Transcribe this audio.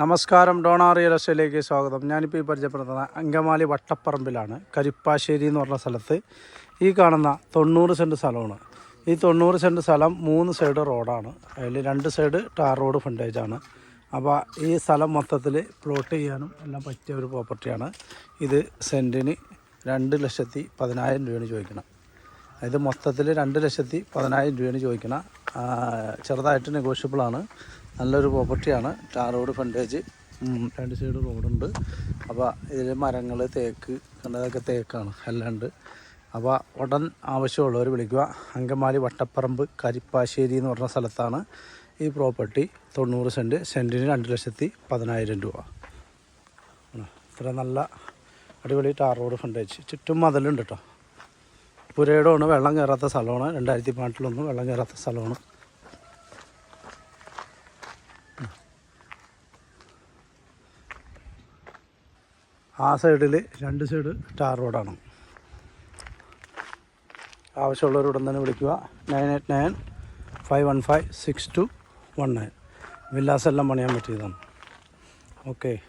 നമസ്കാരം. Donna real എസ്റ്റേറ്റിലേക്ക് സ്വാഗതം. ഞാനിപ്പോൾ ഈ പരിചയപ്പെടുത്തുന്ന അങ്കമാലി വട്ടപ്പറമ്പിലാണ് കരിപ്പാശ്ശേരി എന്ന് പറഞ്ഞ സ്ഥലത്ത് ഈ കാണുന്ന തൊണ്ണൂറ് സെന്റ് സ്ഥലമാണ്. ഈ തൊണ്ണൂറ് സെന്റ് സ്ഥലം മൂന്ന് സൈഡ് റോഡാണ്. അതിൽ രണ്ട് സൈഡ് ടാർ റോഡ് ഫണ്ടേജാണ് അപ്പോൾ ഈ സ്ഥലം മൊത്തത്തിൽ പ്ലോട്ട് ചെയ്യാനും എല്ലാം പറ്റിയ ഒരു പ്രോപ്പർട്ടിയാണ്. ഇത് സെന്റിന് രണ്ട് ലക്ഷത്തി പതിനായിരം രൂപയാണ് ചോദിക്കണം. അതായത് മൊത്തത്തിൽ രണ്ട് ലക്ഷത്തി പതിനായിരം രൂപയാണ് ചോദിക്കണം. ചെറുതായിട്ട് നെഗോഷ്യബിളാണ്. നല്ലൊരു പ്രോപ്പർട്ടിയാണ് ടാർ റോഡ് ഫ്രണ്ടേജ് രണ്ട് സൈഡ് റോഡുണ്ട്. അപ്പോൾ ഇതിൽ മരങ്ങൾ തേക്ക് കണ്ടതൊക്കെ തേക്കാണ് എല്ലാം അപ്പോൾ ഉടൻ ആവശ്യമുള്ളവർ വിളിക്കുക. അങ്കമാലി വട്ടപ്പറമ്പ് കരിപ്പാശ്ശേരി എന്ന് പറഞ്ഞ സ്ഥലത്താണ് ഈ പ്രോപ്പർട്ടി തൊണ്ണൂറ് സെന്റ് സെന്റിന് രണ്ട് ലക്ഷത്തി പതിനായിരം രൂപ. ഇത്ര നല്ല അടിപൊളി ടാർ റോഡ് ഫ്രണ്ടേജ് ചുറ്റും മതിലുണ്ട് കേട്ടോ പുരയിടമാണ് വെള്ളം കയറാത്ത സ്ഥലമാണ്. രണ്ടായിരത്തി പതിനെട്ടിലൊന്നും വെള്ളം കയറാത്ത സ്ഥലമാണ്. ആ സൈഡിൽ രണ്ട് സൈഡ് ടാർ റോഡാണ്. ആവശ്യമുള്ളവർ ഉടൻ തന്നെ വിളിക്കുക. Nine eight nine five one five six two one nine. വില്ലാസെല്ലാം പണിയാൻ പറ്റിയതാണ്. ഓക്കെ.